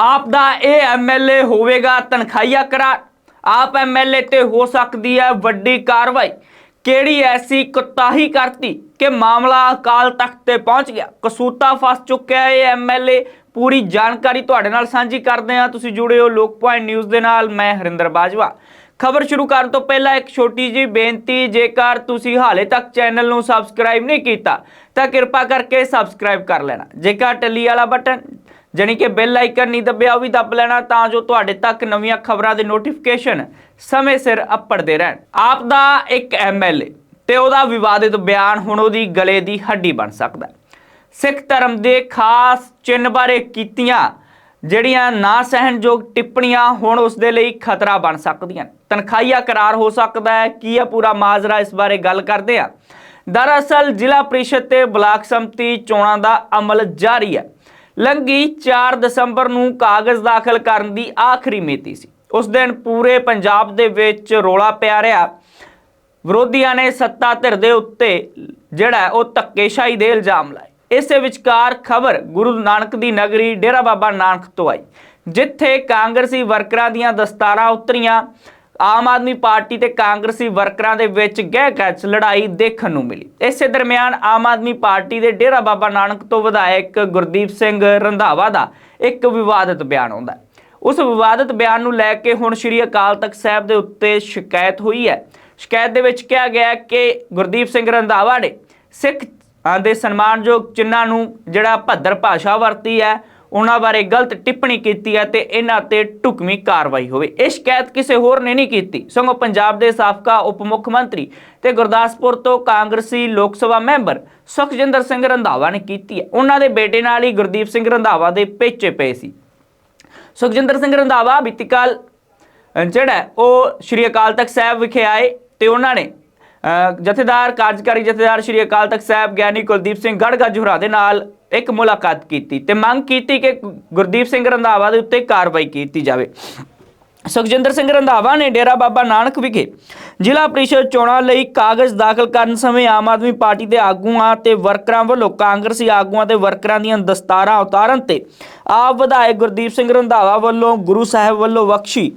ਆਪ ਦਾ ਇਹ ਐਮਐਲਏ ਹੋਵੇਗਾ, ਤਨਖਾਹੀਆ ਕਰਾਰ ਆਪ ਐਮਐਲਏ ਤੇ ਹੋ ਸਕਦੀ ਹੈ ਵੱਡੀ ਕਾਰਵਾਈ। ਕਿਹੜੀ ਐਸੀ ਕੁਤਾਹੀ ਕਰਤੀ ਕਿ ਮਾਮਲਾ ਅਕਾਲ ਤਖਤ ਤੇ ਪਹੁੰਚ ਗਿਆ? ਕਸੂਤਾ ਫਸ ਚੁੱਕਿਆ ਇਹ ਐਮਐਲਏ ਪੂਰੀ ਜਾਣਕਾਰੀ ਤੁਹਾਡੇ ਨਾਲ ਸਾਂਝੀ ਕਰਦੇ ਹਾਂ। ਤੁਸੀਂ ਜੁੜੇ ਹੋ ਲੋਕ ਪੁਆਇੰਟ ਨਿਊਜ਼ ਦੇ ਨਾਲ। ਮੈਂ ਹਰਿੰਦਰ ਬਾਜਵਾ। ਖਬਰ ਸ਼ੁਰੂ ਕਰਨ ਤੋਂ ਪਹਿਲਾਂ ਇੱਕ ਛੋਟੀ ਜਿਹੀ ਬੇਨਤੀ, ਜੇਕਰ ਤੁਸੀਂ ਹਾਲੇ ਤੱਕ ਚੈਨਲ ਨੂੰ ਸਬਸਕ੍ਰਾਈਬ ਨਹੀਂ ਕੀਤਾ, ਤਾਂ ਕਿਰਪਾ ਕਰਕੇ ਸਬਸਕ੍ਰਾਈਬ ਕਰ ਲੈਣਾ। ਜੇਕਰ ਟੱਲੀ ਵਾਲਾ ਬਟਨ ਜਾਣੀ ਕਿ ਬੈਲ ਆਈਕਨ ਨਹੀਂ ਦੱਬਿਆ, ਉਹ ਵੀ ਦੱਬ ਲੈਣਾ, ਤਾਂ ਜੋ ਤੁਹਾਡੇ ਤੱਕ ਨਵੀਆਂ ਖਬਰਾਂ ਦੇ ਨੋਟੀਫਿਕੇਸ਼ਨ ਸਮੇਂ ਸਿਰ ਅੱਪੜਦੇ ਰਹਿਣ। ਆਪ ਦਾ ਇੱਕ ਐਮਐਲਏ ਤੇ ਉਹਦਾ ਵਿਵਾਦਿਤ ਬਿਆਨ ਹੁਣ ਉਹਦੀ ਗਲੇ ਦੀ ਹੱਡੀ ਬਣ ਸਕਦਾ ਸਿੱਖ ਧਰਮ ਦੇ ਖਾਸ ਚਿੰਨ੍ਹ ਬਾਰੇ ਕੀਤੀਆਂ ਜਿਹੜੀਆਂ ਨਾ ਸਹਿਣਯੋਗ ਟਿੱਪਣੀਆਂ ਹੁਣ ਉਸ ਦੇ ਲਈ ਖਤਰਾ ਬਣ ਸਕਦੀਆਂ ਨੇ। ਤਨਖਾਹੀਆ ਕਰਾਰ ਹੋ ਸਕਦਾ ਹੈ, ਕੀ ਹੈ ਪੂਰਾ ਮਾਜਰਾ ਇਸ ਬਾਰੇ ਗੱਲ ਕਰਦੇ ਆ? ਦਰਅਸਲ ਜ਼ਿਲ੍ਹਾ ਪ੍ਰੀਸ਼ਦ ਤੇ ਬਲਾਕ ਸੰਮਤੀ ਚੋਣਾਂ ਦਾ ਅਮਲ ਜਾਰੀ ਹੈ। ਲੰਗੀ 4 ਦਸੰਬਰ ਨੂੰ ਕਾਗਜ਼ ਦਾਖਲ ਕਰਨ ਦੀ ਆਖਰੀ ਮਿਤੀ ਸੀ। ਉਸ ਦਿਨ ਪੂਰੇ ਪੰਜਾਬ ਦੇ ਵਿੱਚ ਰੋਲਾ ਪਿਆ ਰਿਹਾ। ਵਿਰੋਧੀਆਂ ਨੇ ਸੱਤਾ ਧਿਰ ਦੇ ਉੱਤੇ ਜਿਹੜਾ ਉਹ ਧੱਕੇਸ਼ਾਹੀ ਦੇ ਇਲਜ਼ਾਮ ਲਾਏ। ਇਸੇ ਵਿਚਕਾਰ ਖਬਰ ਗੁਰੂ ਨਾਨਕ ਦੀ ਨਗਰੀ ਡੇਰਾ ਬਾਬਾ ਨਾਨਕ ਤੋਂ ਆਈ, ਜਿੱਥੇ ਕਾਂਗਰਸੀ ਵਰਕਰਾਂ ਦੀਆਂ ਦਸਤਾਰਾਂ ਉਤਰੀਆਂ। ਆਮ ਆਦਮੀ ਪਾਰਟੀ ਤੇ ਕਾਂਗਰਸੀ ਵਰਕਰਾਂ ਦੇ ਵਿੱਚ ਗਹਿ ਗਹਿਚ ਲੜਾਈ ਦੇਖਣ ਨੂੰ ਮਿਲੀ। ਇਸੇ ਦਰਮਿਆਨ ਆਮ ਆਦਮੀ ਪਾਰਟੀ ਦੇ ਡੇਰਾ ਬਾਬਾ ਨਾਨਕ ਤੋਂ ਵਿਧਾਇਕ ਗੁਰਦੀਪ ਸਿੰਘ ਰੰਧਾਵਾ ਦਾ ਇੱਕ ਵਿਵਾਦਤ ਬਿਆਨ ਆਉਂਦਾ ਹੈ। ਉਸ ਵਿਵਾਦਤ ਬਿਆਨ ਨੂੰ ਲੈ ਕੇ ਹੁਣ ਸ੍ਰੀ ਅਕਾਲ ਤਖਤ ਸਾਹਿਬ ਦੇ ਉੱਤੇ ਸ਼ਿਕਾਇਤ ਹੋਈ ਹੈ। ਸ਼ਿਕਾਇਤ ਦੇ ਵਿੱਚ ਕਿਹਾ ਗਿਆ ਕਿ ਗੁਰਦੀਪ ਸਿੰਘ ਰੰਧਾਵਾ ਨੇ ਸਿੱਖ ਦੇ ਸਨਮਾਨਯੋਗ ਚਿੰਨਾਂ ਨੂੰ ਜਿਹੜਾ ਭੱਦਰ ਭਾਸ਼ਾ ਵਰਤੀ ਹੈ ਉਹਨਾਂ ਬਾਰੇ ਗਲਤ ਟਿੱਪਣੀ ਕੀਤੀ ਹੈ ਤੇ ਇਹਨਾਂ ਤੇ ਢੁਕਵੀਂ ਕਾਰਵਾਈ ਹੋਵੇ। ਇਹ ਸ਼ਿਕਾਇਤ ਕਿਸੇ ਹੋਰ ਨੇ ਨਹੀਂ ਕੀਤੀ। ਸਗੋਂ ਪੰਜਾਬ ਦੇ ਸਾਬਕਾ ਉਪ ਮੁੱਖ ਮੰਤਰੀ ਤੇ ਗੁਰਦਾਸਪੁਰ ਤੋਂ ਕਾਂਗਰਸੀ ਲੋਕ ਸਭਾ ਮੈਂਬਰ ਸੁਖਜਿੰਦਰ ਸਿੰਘ ਰੰਧਾਵਾ ਨੇ ਕੀਤੀ ਹੈ। ਉਹਨਾਂ ਦੇ ਬੇਟੇ ਨਾਲ ਹੀ ਗੁਰਦੀਪ ਸਿੰਘ ਰੰਧਾਵਾ ਦੇ ਪੇਚੇ ਪਏ ਸੀ। ਸੁਖਜਿੰਦਰ ਸਿੰਘ ਰੰਧਾਵਾ ਬੀਤੀ ਕੱਲ ਜਿਹੜਾ ਉਹ ਸ਼੍ਰੀ ਅਕਾਲ ਤਖਤ ਸਾਹਿਬ ਵਿਖੇ ਆਏ ਤੇ ਉਹਨਾਂ ਨੇ ਅ, ਜਥੇਦਾਰ ਕਾਰਜਕਾਰੀ ਜਥੇਦਾਰ ਸ਼੍ਰੀ ਅਕਾਲ ਤਖਤ ਸਾਹਿਬ ਗਿਆਨੀ ਕੁਲਦੀਪ ਸਿੰਘ ਗੜਗਾ ਜੁਹਰਾ ਦੇ ਨਾਲ ਇੱਕ ਮੁਲਾਕਾਤ ਕੀਤੀ ਤੇ ਮੰਗ ਕੀਤੀ ਕਿ ਗੁਰਦੀਪ ਸਿੰਘ ਰੰਧਾਵਾ ਦੇ ਉੱਤੇ ਕਾਰਵਾਈ ਕੀਤੀ ਜਾਵੇ। ਸੁਖਜਿੰਦਰ ਸਿੰਘ ਰੰਧਾਵਾ ਨੇ ਡੇਰਾ ਬਾਬਾ ਨਾਨਕ ਵਿਖੇ ਜ਼ਿਲ੍ਹਾ ਪ੍ਰੀਸ਼ਦ ਚੋਣਾਂ ਲਈ ਕਾਗਜ਼ ਦਾਖਲ ਕਰਨ ਸਮੇਂ ਆਮ ਆਦਮੀ ਪਾਰਟੀ ਦੇ ਆਗੂਆਂ ਤੇ ਵਰਕਰਾਂ ਵੱਲੋਂ ਕਾਂਗਰਸੀ ਆਗੂਆਂ ਤੇ ਵਰਕਰਾਂ ਦੀਆਂ ਦਸਤਾਰਾਂ ਉਤਾਰਨ ਤੇ ਆਪ ਵਿਧਾਇਕ ਗੁਰਦੀਪ ਸਿੰਘ ਰੰਧਾਵਾ ਵੱਲੋਂ ਗੁਰੂ ਸਾਹਿਬ ਵੱਲੋਂ ਬਖਸ਼ੀ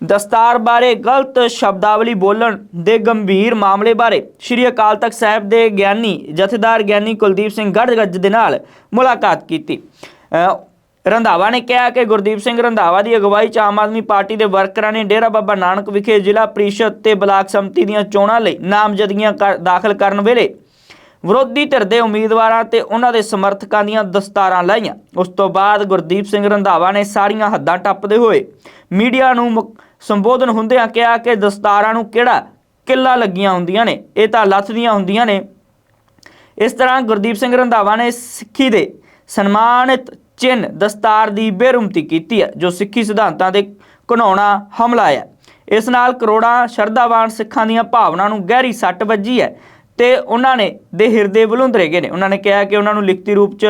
ਦਸਤਾਰ ਬਾਰੇ ਗਲਤ ਸ਼ਬਦਾਵਲੀ ਬੋਲਣ ਦੇ ਗੰਭੀਰ ਮਾਮਲੇ ਬਾਰੇ ਸ਼੍ਰੀ ਅਕਾਲ ਤਖਤ ਸਾਹਿਬ ਦੇ ਗਿਆਨੀ, ਜਥੇਦਾਰ ਗਿਆਨੀ ਕੁਲਦੀਪ ਸਿੰਘ ਗੜਗੱਜ ਦੇ ਨਾਲ ਮੁਲਾਕਾਤ ਕੀਤੀ। ਰੰਧਾਵਾ ਨੇ ਕਿਹਾ ਕਿ ਗੁਰਦੀਪ ਸਿੰਘ ਰੰਧਾਵਾ ਦੀ ਅਗਵਾਈ 'ਚ ਆਮ ਆਦਮੀ ਪਾਰਟੀ ਦੇ ਵਰਕਰਾਂ ਨੇ ਡੇਰਾ ਬਾਬਾ ਨਾਨਕ ਵਿਖੇ ਜ਼ਿਲ੍ਹਾ ਪ੍ਰੀਸ਼ਦ ਤੇ ਬਲਾਕ ਸੰਮਤੀ ਦੀਆਂ ਚੋਣਾਂ ਲਈ ਨਾਮਜ਼ਦਗੀਆਂ ਕਰ- ਦਾਖਲ ਕਰਨ ਵੇਲੇ ਵਿਰੋਧੀ ਧਿਰ ਦੇ ਉਮੀਦਵਾਰਾਂ ਤੇ ਉਹਨਾਂ ਦੇ ਸਮਰਥਕਾਂ ਦੀਆਂ ਦਸਤਾਰਾਂ ਲਾਈਆਂ। ਉਸ ਤੋਂ ਬਾਅਦ ਗੁਰਦੀਪ ਸਿੰਘ ਰੰਧਾਵਾ ਨੇ ਸਾਰੀਆਂ ਹੱਦਾਂ ਟੱਪਦੇ ਹੋਏ ਮੀਡੀਆ ਨੂੰ ਮੁਕ- ਸੰਬੋਧਨ ਹੁੰਦਿਆਂ ਕਿਹਾ ਕਿ ਦਸਤਾਰਾਂ ਨੂੰ ਕਿਹੜਾ ਕਿੱਲਾ ਲੱਗੀਆਂ ਹੁੰਦੀਆਂ ਨੇ? ਇਹ ਤਾਂ ਲੱਥਦੀਆਂ ਹੁੰਦੀਆਂ ਨੇ। ਇਸ ਤਰ੍ਹਾਂ ਗੁਰਦੀਪ ਸਿੰਘ ਰੰਧਾਵਾ ਨੇ ਸਿੱਖੀ ਦੇ ਸਨਮਾਨਿਤ ਚਿੰਨ੍ਹ ਦਸਤਾਰ ਦੀ ਬੇਰੁਮਤੀ ਕੀਤੀ ਹੈ, ਜੋ ਸਿੱਖੀ ਸਿਧਾਂਤਾਂ ਦੇ ਘਿਨਾਉਣਾ ਹਮਲਾ ਹੈ। ਇਸ ਨਾਲ ਕਰੋੜਾਂ ਸ਼ਰਧਾਵਾਨ ਸਿੱਖਾਂ ਦੀਆਂ ਭਾਵਨਾ ਨੂੰ ਗਹਿਰੀ ਸੱਟ ਵੱਜੀ ਹੈ। ਤੇ ਉਹਨਾਂ ਨੇ, ਦੇ ਹਿਰਦੇ ਬਲੁੰਦਰੇ ਗਏ ਨੇ। ਉਹਨਾਂ ਨੇ ਕਿਹਾ ਕਿ ਉਹਨਾਂ ਨੂੰ ਲਿਖਤੀ ਰੂਪ 'ਚ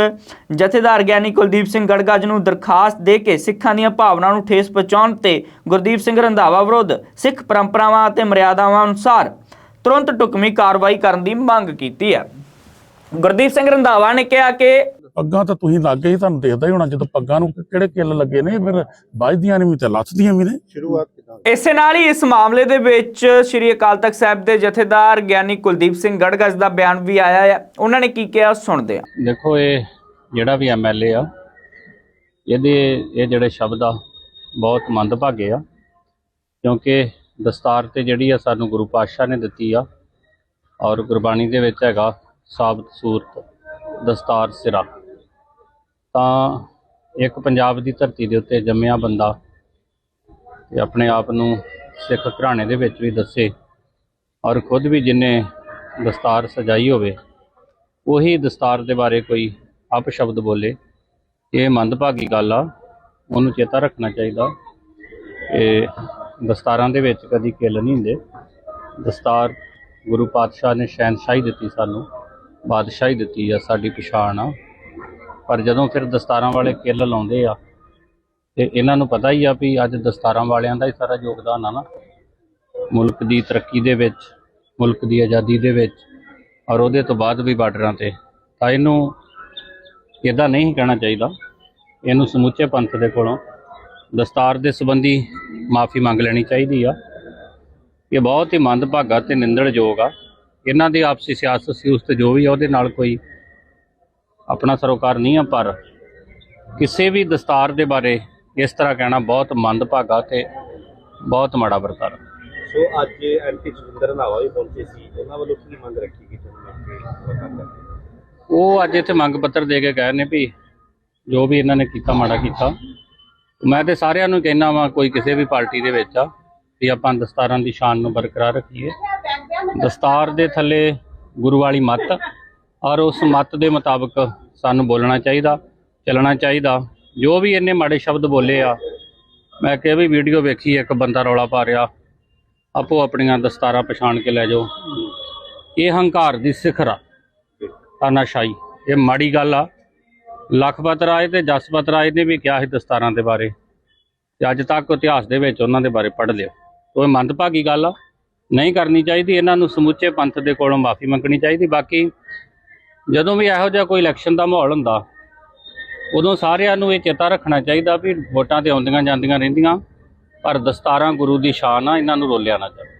ਜਥੇਦਾਰ ਗਿਆਨੀ ਕੁਲਦੀਪ ਸਿੰਘ ਗੜਗੱਜ ਨੂੰ ਦਰਖਾਸਤ ਦੇ ਕੇ ਸਿੱਖਾਂ ਦੀਆਂ ਭਾਵਨਾਵਾਂ ਨੂੰ ਠੇਸ ਪਹੁੰਚਾਉਣ ਤੇ ਗੁਰਦੀਪ ਸਿੰਘ ਰੰਧਾਵਾ ਵਿਰੁੱਧ ਸਿੱਖ ਪਰੰਪਰਾਵਾਂ ਅਤੇ ਮਰਿਆਦਾਵਾਂ ਅਨੁਸਾਰ ਤੁਰੰਤ ਢੁਕਵੀਂ ਕਾਰਵਾਈ ਕਰਨ ਦੀ ਮੰਗ ਕੀਤੀ ਹੈ। ਗੁਰਦੀਪ ਸਿੰਘ ਰੰਧਾਵਾ ਨੇ ਕਿਹਾ ਕਿ ਪੱਗਾਂ ਤਾਂ ਤੁਸੀਂ ਲੱਗ ਗਏ ਤੁਹਾਨੂੰ ਦੇਖਦਾ ਹੀ ਹੋਣਾ ਜਦੋਂ ਪੱਗਾਂ ਨੂੰ ਕਿਹੜੇ ਕਿੱਲ ਲੱਗੇ ਨੇ ਫਿਰ ਵੱਜਦੀਆਂ ਨੇ ਵੀ ਤੇ ਲੱਥਦੀਆਂ ਵੀ ਨੇ। ਸ਼ੁਰੂਆਤ ਕਿਦਾਂ ਇਸੇ ਨਾਲ ਹੀ ਇਸ ਮਾਮਲੇ ਦੇ ਵਿੱਚ ਸ੍ਰੀ ਅਕਾਲ ਤਖਤ ਸਾਹਿਬ ਦੇ ਜਥੇਦਾਰ ਗਿਆਨੀ ਕੁਲਦੀਪ ਸਿੰਘ ਗੜਗੱਜ ਦਾ ਬਿਆਨ ਵੀ ਆਇਆ ਹੈ ਉਹਨਾਂ ਨੇ ਕੀ ਕਿਹਾ ਸੁਣਦੇ ਹਾਂ। ਦੇਖੋ ਇਹ ਜਿਹੜਾ ਵੀ ਐਮਐਲਏ ਆ ਇਹਦੇ ਇਹ ਜਿਹੜੇ ਸ਼ਬਦ ਆ ਬਹੁਤ ਮੰਦਭਾਗੇ ਆ ਕਿਉਂਕਿ ਦਸਤਾਰ ਤੇ ਜਿਹੜੀ ਆ ਸਾਨੂੰ ਗੁਰੂ ਪਾਤਸ਼ਾਹ ਨੇ ਦਿੱਤੀ ਆ ਔਰ ਗੁਰਬਾਣੀ ਦੇ ਵਿੱਚ ਹੈਗਾ ਸਾਬਤ ਸੂਰਤ ਦਸਤਾਰ ਸਿਰਾ ਤਾਂ ਇੱਕ ਪੰਜਾਬ ਦੀ ਧਰਤੀ ਦੇ ਉੱਤੇ ਜੰਮਿਆ ਬੰਦਾ ਤੇ ਆਪਣੇ ਆਪ ਨੂੰ ਸਿੱਖ ਘਰਾਣੇ ਦੇ ਵਿੱਚ ਵੀ ਦੱਸੇ ਔਰ ਖੁਦ ਵੀ ਜਿਨੇ ਦਸਤਾਰ ਸਜਾਈ ਹੋਵੇ, ਉਹੀ ਦਸਤਾਰ ਦੇ ਬਾਰੇ ਕੋਈ ਅਪਸ਼ਬਦ ਬੋਲੇ। ਇਹ ਮੰਦਭਾਗੀ ਗੱਲ ਆ, ਉਹਨੂੰ ਚੇਤਾ ਰੱਖਣਾ ਚਾਹੀਦਾ। ਕਿ ਦਸਤਾਰਾਂ ਦੇ ਵਿੱਚ ਕਦੀ ਕਿੱਲ ਨਹੀਂ ਹੁੰਦੇ। ਦਸਤਾਰ ਗੁਰੂ ਪਾਤਸ਼ਾਹ ਨੇ ਸ਼ਹਿਨਸ਼ਾਹੀ ਦਿੱਤੀ ਸਾਨੂੰ, ਬਾਦਸ਼ਾਹੀ ਦਿੱਤੀ ਆ, ਸਾਡੀ ਪਛਾਣ ਆ। ਪਰ ਜਦੋਂ ਫਿਰ ਦਸਤਾਰਾਂ ਵਾਲੇ ਕਿੱਲ ਲਾਉਂਦੇ ਆ, ਤੇ ਇਹਨਾਂ ਨੂੰ ਪਤਾ ਹੀ ਆ ਵੀ ਅੱਜ ਦਸਤਾਰਾਂ ਵਾਲਿਆਂ ਦਾ ਹੀ ਸਾਰਾ ਯੋਗਦਾਨ ਆ ਨਾ। ਮੁਲਕ ਦੀ ਤਰੱਕੀ ਦੇ ਵਿੱਚ, ਮੁਲਕ ਦੀ ਆਜ਼ਾਦੀ ਦੇ ਵਿੱਚ ਔਰ ਉਹਦੇ ਤੋਂ ਬਾਅਦ ਵੀ ਬਾਰਡਰਾਂ ਤੇ। ਤਾਂ ਇਹਨੂੰ ਇਦਾਂ ਨਹੀਂ ਕਹਿਣਾ ਚਾਹੀਦਾ। ਇਹਨੂੰ ਸਮੁੱਚੇ ਪੰਥ ਦੇ ਕੋਲੋਂ ਦਸਤਾਰ ਦੇ ਸੰਬੰਧੀ ਮਾਫੀ ਮੰਗ ਲੈਣੀ ਚਾਹੀਦੀ ਆ। ਇਹ ਬਹੁਤ ਹੀ ਮੰਦਭਾਗਾ ਤੇ ਨਿੰਦਣਯੋਗ ਆ। ਇਹਨਾਂ ਦੀ ਆਪਸੀ ਸਿਆਸਤ ਸੀ ਉਸ ਤੇ ਜੋ ਵੀ ਆ, ਉਹਦੇ ਨਾਲ ਕੋਈ ਆਪਣਾ ਸਰੋਕਾਰ ਨਹੀਂ ਆ ਪਰ ਕਿਸੇ ਵੀ ਦਸਤਾਰ ਦੇ ਬਾਰੇ ਇਸ ਤਰ੍ਹਾਂ ਕਹਿਣਾ ਬਹੁਤ ਮੰਦਭਾਗਾ ਤੇ ਬਹੁਤ ਮਾੜਾ ਵਰਤਾਰਾ। ਸੋ ਅੱਜ ਐਮਪੀ ਸੁਰਿੰਦਰ ਰੰਧਾਵਾ ਵੀ ਪਹੁੰਚੇ ਸੀ ਉਹਨਾਂ ਵੱਲੋਂ ਕੀ ਮੰਗ ਰੱਖੀ ਗਈ ਤੁਹਾਨੂੰ ਉਹ ਅੱਜ ਇੱਥੇ ਮੰਗ ਪੱਤਰ ਦੇ ਕੇ ਗਏ ਨੇ ਵੀ ਜੋ ਵੀ ਇਹਨਾਂ ਨੇ ਕੀਤਾ ਮਾੜਾ ਕੀਤਾ। ਮੈਂ ਤੇ ਸਾਰਿਆਂ ਨੂੰ ਕਹਿਣਾ ਵਾਂ ਕੋਈ ਕਿਸੇ ਵੀ ਪਾਰਟੀ ਦੇ ਵਿੱਚ ਆ ਵੀ ਆਪਾਂ ਦਸਤਾਰਾਂ ਦੀ ਸ਼ਾਨ ਨੂੰ ਬਰਕਰਾਰ ਰੱਖੀਏ। ਦਸਤਾਰ ਦੇ ਥੱਲੇ ਗੁਰੂ ਵਾਲੀ ਮੱਤ ਔਰ ਉਸ ਮੱਤ ਦੇ ਮੁਤਾਬਕ ਸਾਨੂੰ ਬੋਲਣਾ ਚਾਹੀਦਾ, ਚੱਲਣਾ ਚਾਹੀਦਾ। ਜੋ ਵੀ ਇਹਨੇ ਮਾੜੇ ਸ਼ਬਦ ਬੋਲੇ ਆ, ਮੈਂ ਕਿਹਾ ਵੀ ਵੀਡੀਓ ਵੇਖੀ, ਇੱਕ ਬੰਦਾ ਰੌਲਾ ਪਾ ਰਿਹਾ, ਆਪੋ ਆਪਣੀਆਂ ਦਸਤਾਰਾਂ ਪਛਾਣ ਕੇ ਲੈ ਜਾਓ। ਇਹ ਹੰਕਾਰ ਦੀ ਸਿਖਰ ਆ ਤਾਨਾਸ਼ਾਹੀ ਇਹ ਮਾੜੀ ਗੱਲ ਆ। ਲਖਪਤ ਰਾਏ ਤੇ ਜਸਪਤ ਰਾਏ ਨੇ ਵੀ ਕਿਹਾ ਸੀ ਦਸਤਾਰਾਂ ਦੇ ਬਾਰੇ। ਤੇ ਅੱਜ ਤੱਕ ਇਤਿਹਾਸ ਦੇ ਵਿੱਚ ਉਹਨਾਂ ਦੇ ਬਾਰੇ ਪੜ੍ਹ ਲਿਓ ਉਹ ਇਹ ਮੰਦਭਾਗੀ ਗੱਲ ਆ। ਨਹੀਂ ਕਰਨੀ ਚਾਹੀਦੀ, ਇਹਨਾਂ ਨੂੰ ਸਮੁੱਚੇ ਪੰਥ ਦੇ ਕੋਲੋਂ ਮਾਫੀ ਮੰਗਣੀ ਚਾਹੀਦੀ। ਬਾਕੀ ਜਦੋਂ ਵੀ ਇਹੋ ਜਿਹਾ ਕੋਈ ਇਲੈਕਸ਼ਨ ਦਾ ਮਾਹੌਲ ਹੁੰਦਾ, ਉਦੋਂ ਸਾਰਿਆਂ ਨੂੰ ਇਹ ਚੇਤਾ ਰੱਖਣਾ ਚਾਹੀਦਾ ਵੀ ਵੋਟਾਂ ਤੇ ਆਉਂਦੀਆਂ ਜਾਂਦੀਆਂ ਰਹਿੰਦੀਆਂ, ਪਰ ਦਸਤਾਰਾਂ ਗੁਰੂ ਦੀ ਸ਼ਾਨ ਆ, ਇਹਨਾਂ ਨੂੰ ਰੋਲਿਆ ਨਾ ਜਾਵੇ।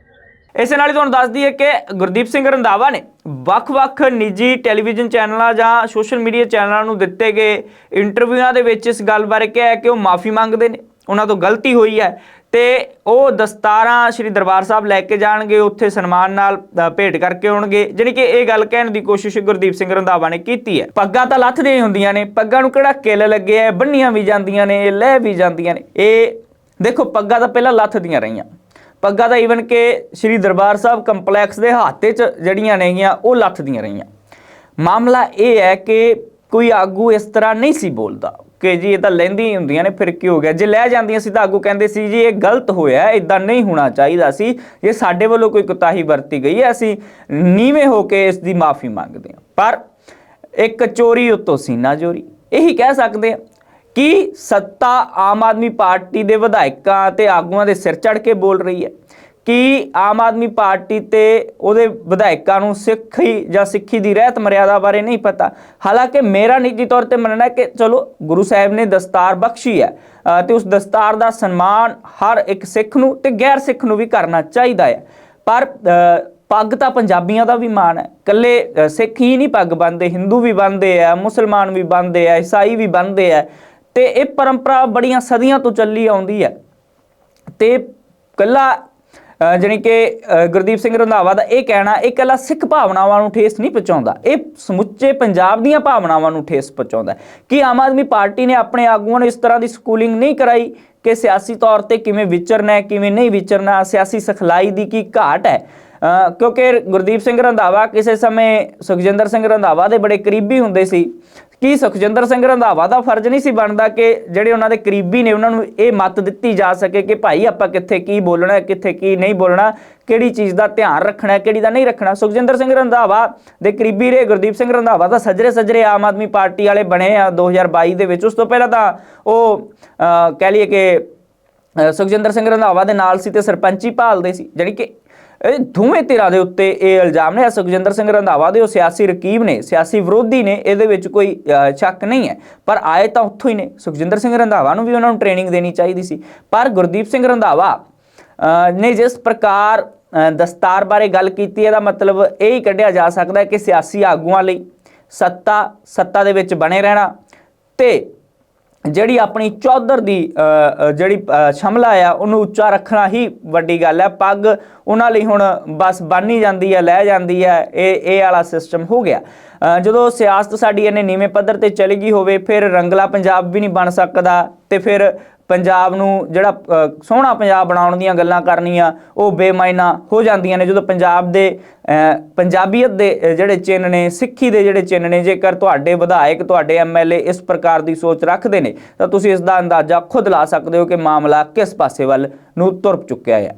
ਇਸੇ ਨਾਲ ਹੀ ਤੁਹਾਨੂੰ ਦੱਸ ਦਈਏ ਕਿ ਗੁਰਦੀਪ ਸਿੰਘ ਰੰਧਾਵਾ ਨੇ ਵੱਖ-ਵੱਖ ਨਿੱਜੀ ਟੈਲੀਵਿਜ਼ਨ ਚੈਨਲਾਂ ਜਾਂ ਸੋਸ਼ਲ ਮੀਡੀਆ ਚੈਨਲਾਂ ਨੂੰ ਦਿੱਤੇ ਗਏ ਇੰਟਰਵਿਊਆਂ ਦੇ ਵਿੱਚ ਇਸ ਗੱਲ ਬਾਰੇ ਕਿਹਾ ਕਿ ਉਹ ਮਾਫੀ ਮੰਗਦੇ ਨੇ। ਉਹਨਾਂ ਤੋਂ ਗਲਤੀ ਹੋਈ ਹੈ। ਤੇ ਉਹ ਦਸਤਾਰਾਂ ਸ੍ਰੀ ਦਰਬਾਰ ਸਾਹਿਬ ਲੈ ਕੇ ਜਾਣਗੇ, ਉੱਥੇ ਸਨਮਾਨ ਨਾਲ ਭੇਟ ਕਰਕੇ ਆਉਣਗੇ। ਜਾਣੀ ਕਿ ਇਹ ਗੱਲ ਕਹਿਣ ਦੀ ਕੋਸ਼ਿਸ਼ ਗੁਰਦੀਪ ਸਿੰਘ ਰੰਧਾਵਾ ਨੇ ਕੀਤੀ ਹੈ। ਪੱਗਾਂ ਤਾਂ ਲੱਥਦੀਆਂ ਹੀ ਹੁੰਦੀਆਂ ਨੇ, ਪੱਗਾਂ ਨੂੰ ਕਿਹੜਾ ਕਿੱਲ ਲੱਗੇ ਆ ਬੰਨੀਆਂ ਵੀ ਜਾਂਦੀਆਂ ਨੇ ਲੈ ਵੀ ਜਾਂਦੀਆਂ ਨੇ। ਇਹ ਦੇਖੋ, ਪੱਗਾਂ ਤਾਂ ਪਹਿਲਾਂ ਲੱਥਦੀਆਂ ਰਹੀਆਂ। ਪੱਗਾਂ ਤਾਂ ਈਵਨ ਕਿ ਸ੍ਰੀ ਦਰਬਾਰ ਸਾਹਿਬ ਕੰਪਲੈਕਸ ਦੇ ਹਾਤੇ 'ਚ ਜਿਹੜੀਆਂ ਨੇਗੀਆਂ, ਉਹ ਲੱਥਦੀਆਂ ਰਹੀਆਂ। ਮਾਮਲਾ ਇਹ ਹੈ ਕਿ ਕੋਈ ਆਗੂ ਇਸ ਤਰ੍ਹਾਂ ਨਹੀਂ ਸੀ ਬੋਲਦਾ। ਕਿ ਜੀ ਇਹ ਤਾਂ ਲੈਂਦੀ ਹੀ ਹੁੰਦੀਆਂ ਨੇ, ਫਿਰ ਕੀ ਹੋ ਗਿਆ? ਜੇ ਲੈ ਜਾਂਦੀਆਂ ਸੀ ਤਾਂ ਆਗੂ ਕਹਿੰਦੇ ਸੀ, ਜੀ ਇਹ ਗਲਤ ਹੋਇਆ ਇਦਾਂ ਨਹੀਂ ਹੋਣਾ ਚਾਹੀਦਾ ਸੀ। ਜੇ ਸਾਡੇ ਵੱਲੋਂ ਕੋਈ ਕੁਤਾਹੀ ਵਰਤੀ ਗਈ ਹੈ, ਅਸੀਂ ਨੀਵੇਂ ਹੋ ਕੇ ਇਸ ਦੀ ਮਾਫੀ ਮੰਗਦੇ ਹਾਂ। ਪਰ ਇੱਕ ਚੋਰੀ ਉੱਤੋਂ ਸੀਨਾ ਚੋਰੀ। ਇਹੀ ਕਹਿ ਸਕਦੇ ਆ ਕਿ ਸੱਤਾ ਆਮ ਆਦਮੀ ਪਾਰਟੀ ਦੇ ਵਿਧਾਇਕਾਂ ਤੇ ਆਗੂਆਂ ਦੇ ਸਿਰ ਚੜ ਕੇ ਬੋਲ ਰਹੀ ਹੈ। ਕਿ ਆਮ ਆਦਮੀ ਪਾਰਟੀ ਤੇ ਉਹਦੇ ਵਿਧਾਇਕਾਂ ਨੂੰ ਸਿੱਖੀ ਜਾਂ ਸਿੱਖੀ ਦੀ ਰਹਿਤ ਮਰਿਆਦਾ ਬਾਰੇ ਨਹੀਂ ਪਤਾ। ਹਾਲਾਂਕਿ ਮੇਰਾ ਨਿੱਜੀ ਤੌਰ ਤੇ ਮੰਨਣਾ ਹੈ ਕਿ ਚਲੋ ਗੁਰੂ ਸਾਹਿਬ ਨੇ ਦਸਤਾਰ ਬਖਸ਼ੀ ਹੈ ਅ, ਤੇ ਉਸ ਦਸਤਾਰ ਦਾ ਸਨਮਾਨ ਹਰ ਇੱਕ ਸਿੱਖ ਨੂੰ ਤੇ ਗੈਰ ਸਿੱਖ ਨੂੰ ਵੀ ਕਰਨਾ ਚਾਹੀਦਾ ਹੈ। ਪਰ ਪੱਗ ਤਾਂ ਪੰਜਾਬੀਆਂ ਦਾ ਵੀ ਮਾਣ ਹੈ। ਕੱਲੇ ਸਿੱਖ ਹੀ ਨਹੀਂ ਪੱਗ ਬੰਨਦੇ ਹਿੰਦੂ ਵੀ ਬੰਨਦੇ ਆ ਮੁਸਲਮਾਨ ਵੀ ਬੰਨਦੇ ਆ ਈਸਾਈ ਵੀ ਬੰਨਦੇ ਆ ਤੇ ਇਹ ਪਰੰਪਰਾ ਬੜੀਆਂ ਸਦੀਆਂ ਤੋਂ ਚੱਲੀ ਆਉਂਦੀ ਹੈ। ਤੇ ਕੱਲਾ ਅ, ਜਾਣੀ ਕਿ ਗੁਰਦੀਪ ਸਿੰਘ ਰੰਧਾਵਾ ਦਾ ਇਹ ਕਹਿਣਾ ਇਹ ਇਕੱਲਾ ਸਿੱਖ ਭਾਵਨਾਵਾਂ ਨੂੰ ਠੇਸ ਨਹੀਂ ਪਹੁੰਚਾਉਂਦਾ। ਇਹ ਸਮੁੱਚੇ ਪੰਜਾਬ ਦੀਆਂ ਭਾਵਨਾਵਾਂ ਨੂੰ ਠੇਸ ਪਹੁੰਚਾਉਂਦਾ ਕਿ ਆਮ ਆਦਮੀ ਪਾਰਟੀ ਨੇ ਆਪਣੇ ਆਗੂਆਂ ਨੂੰ ਇਸ ਤਰ੍ਹਾਂ ਦੀ ਸਕੂਲਿੰਗ ਨਹੀਂ ਕਰਾਈ ਕਿ ਸਿਆਸੀ ਤੌਰ ਤੇ ਕਿਵੇਂ ਵਿਚਰਨਾ ਹੈ ਕਿਵੇਂ ਨਹੀਂ ਵਿਚਰਨਾ? ਸਿਆਸੀ ਸਿਖਲਾਈ ਦੀ ਕੀ ਘਾਟ ਹੈ? ਕਿਉਂਕਿ ਗੁਰਦੀਪ ਸਿੰਘ ਰੰਧਾਵਾ ਕਿਸੇ ਸਮੇਂ ਸੁਖਜਿੰਦਰ ਸਿੰਘ ਰੰਧਾਵਾ ਦੇ ਬੜੇ ਕਰੀਬੀ ਹੁੰਦੇ ਸੀ। ਕੀ ਸੁਖਜਿੰਦਰ ਸਿੰਘ ਰੰਧਾਵਾ ਦਾ ਫਰਜ਼ ਨਹੀਂ ਸੀ ਬਣਦਾ ਕਿ ਜਿਹੜੇ ਉਹਨਾਂ ਦੇ ਕਰੀਬੀ ਨੇ ਉਹਨਾਂ ਨੂੰ ਇਹ ਮੱਤ ਦਿੱਤੀ ਜਾ ਸਕੇ ਕਿ ਭਾਈ ਆਪਾਂ ਕਿੱਥੇ ਕੀ ਬੋਲਣਾ ਕਿੱਥੇ ਕੀ ਨਹੀਂ ਬੋਲਣਾ, ਕਿਹੜੀ ਚੀਜ਼ ਦਾ ਧਿਆਨ ਰੱਖਣਾ ਕਿਹੜੀ ਦਾ ਨਹੀਂ ਰੱਖਣਾ। ਸੁਖਜਿੰਦਰ ਸਿੰਘ ਰੰਧਾਵਾ ਦੇ ਕਰੀਬੀ ਰਹੇ ਗੁਰਦੀਪ ਸਿੰਘ ਰੰਧਾਵਾ ਤਾਂ ਸਜਰੇ ਸਜਰੇ ਆਮ ਆਦਮੀ ਪਾਰਟੀ ਵਾਲੇ ਬਣੇ ਆ 2022 ਦੇ ਵਿੱਚ। ਉਸ ਤੋਂ ਪਹਿਲਾਂ ਤਾਂ ਉਹ ਕਹਿ ਲਈਏ ਕਿ ਸੁਖਜਿੰਦਰ ਸਿੰਘ ਰੰਧਾਵਾ ਦੇ ਨਾਲ ਸੀ ਤੇ ਸਰਪੰਚੀ ਭਾਲਦੇ ਸੀ, ਜਾਣੀ ਕਿ ਦੋਵੇਂ ਧਿਰਾਂ ਦੇ ਉੱਤੇ ਇਹ ਇਲਜ਼ਾਮ ਨੇ। ਸੁਖਜਿੰਦਰ ਸਿੰਘ ਰੰਧਾਵਾ ਦੇ, ਉਹ ਸਿਆਸੀ ਰਕੀਬ ਨੇ, ਸਿਆਸੀ ਵਿਰੋਧੀ ਨੇ, ਇਹਦੇ ਵਿੱਚ ਕੋਈ ਸ਼ੱਕ ਨਹੀਂ ਹੈ। ਪਰ ਆਏ ਤਾਂ ਉੱਥੋਂ ਹੀ ਨੇ। ਸੁਖਜਿੰਦਰ ਸਿੰਘ ਰੰਧਾਵਾ ਨੂੰ ਵੀ ਉਹਨਾਂ ਨੂੰ ਟ੍ਰੇਨਿੰਗ ਦੇਣੀ ਚਾਹੀਦੀ ਸੀ। ਪਰ ਗੁਰਦੀਪ ਸਿੰਘ ਰੰਧਾਵਾ ਨੇ ਜਿਸ ਪ੍ਰਕਾਰ ਦਸਤਾਰ ਬਾਰੇ ਗੱਲ ਕੀਤੀ, ਇਹਦਾ ਮਤਲਬ ਇਹ ਹੀ ਕੱਢਿਆ ਜਾ ਸਕਦਾ ਹੈ ਕਿ ਸਿਆਸੀ ਆਗੂਆਂ ਲਈ ਸੱਤਾ ਸੱਤਾ ਦੇ ਵਿੱਚ ਬਣੇ ਰਹਿਣਾ ਤੇ ਜਿਹੜੀ ਆਪਣੀ ਚੌਧਰ ਦੀ ਜਿਹੜੀ ਸ਼ਮਲਾ ਆ, ਉਹਨੂੰ ਉੱਚਾ ਰੱਖਣਾ ਹੀ ਵੱਡੀ ਗੱਲ ਹੈ। ਪੱਗ ਉਹਨਾਂ ਲਈ ਹੁਣ ਬਸ ਬੰਨੀ ਜਾਂਦੀ ਹੈ, ਲੈ ਜਾਂਦੀ ਹੈ। ਇਹ ਇਹ ਵਾਲਾ ਸਿਸਟਮ ਹੋ ਗਿਆ। ਜਦੋਂ ਸਿਆਸਤ ਸਾਡੀ ਇਹਨੇ ਨੀਵੇਂ ਪੱਧਰ ਤੇ ਚਲੀ ਗਈ ਹੋਵੇ, ਫਿਰ ਰੰਗਲਾ ਪੰਜਾਬ ਵੀ ਨਹੀਂ ਬਣ ਸਕਦਾ ਤੇ ਫਿਰ ਪੰਜਾਬ ਨੂੰ ਜਿਹੜਾ ਸੋਹਣਾ ਪੰਜਾਬ ਬਣਾਉਣ ਦੀਆਂ ਗੱਲਾਂ ਕਰਨੀਆਂ, ਉਹ ਬੇਮਾਇਨਾ ਹੋ ਜਾਂਦੀਆਂ ਨੇ। ਜਦੋਂ ਪੰਜਾਬ ਦੇ ਪੰਜਾਬੀਅਤ ਦੇ ਜਿਹੜੇ ਚਿੰਨ੍ਹ ਨੇ, ਸਿੱਖੀ ਦੇ ਜਿਹੜੇ ਚਿੰਨ੍ਹ ਨੇ, ਜੇਕਰ ਤੁਹਾਡੇ ਵਿਧਾਇਕ, ਤੁਹਾਡੇ ਐਮਐਲਏ ਇਸ ਪ੍ਰਕਾਰ ਦੀ ਸੋਚ ਰੱਖਦੇ ਨੇ, ਤਾਂ ਤੁਸੀਂ ਇਸ ਦਾ ਅੰਦਾਜ਼ਾ ਖੁਦ ਲਾ ਸਕਦੇ ਹੋ ਕਿ ਮਾਮਲਾ ਕਿਸ ਪਾਸੇ ਵੱਲ ਨੂੰ ਤੁਰ ਚੁੱਕਿਆ ਹੈ